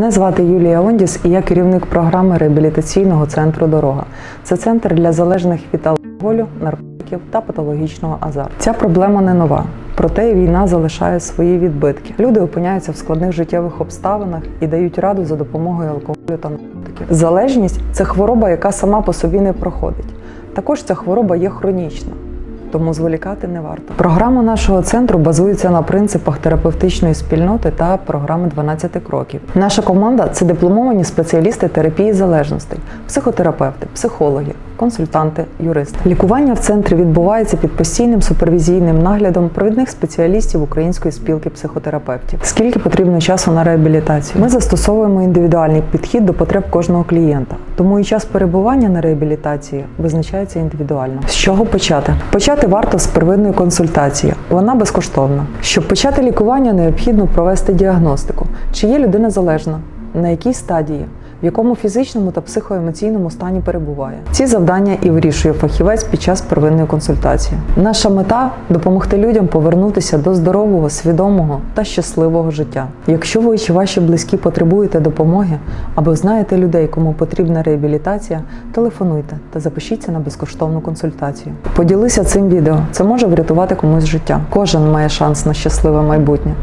Мене звати Юлія Ондіс і я керівник програми реабілітаційного центру Дорога. Це центр для залежних від алкоголю, наркотиків та патологічного азарту. Ця проблема не нова. Проте війна залишає свої відбитки. Люди опиняються в складних життєвих обставинах і дають раду за допомогою алкоголю та наркотиків. Залежність це хвороба, яка сама по собі не проходить. Також ця хвороба є хронічна. Тому зволікати не варто. Програма нашого центру базується на принципах терапевтичної спільноти та програми 12 кроків. Наша команда це дипломовані спеціалісти терапії залежностей, психотерапевти, психологи, консультанти, юристи. Лікування в центрі відбувається під постійним супервізійним наглядом провідних спеціалістів Української спілки психотерапевтів. Скільки потрібно часу на реабілітацію? Ми застосовуємо індивідуальний підхід до потреб кожного клієнта, тому і час перебування на реабілітації визначається індивідуально. З чого почати? Почати варто з первинної консультації. Вона безкоштовна. Щоб почати лікування, необхідно провести діагностику, чи є людина залежна, на якій стадії. В якому фізичному та психоемоційному стані перебуває ці завдання і вирішує фахівець під час первинної консультації. Наша мета допомогти людям повернутися до здорового, свідомого та щасливого життя. Якщо ви чи ваші близькі потребуєте допомоги або знаєте людей, кому потрібна реабілітація, телефонуйте та запишіться на безкоштовну консультацію. Поділися цим відео. Це може врятувати комусь життя. Кожен має шанс на щасливе майбутнє.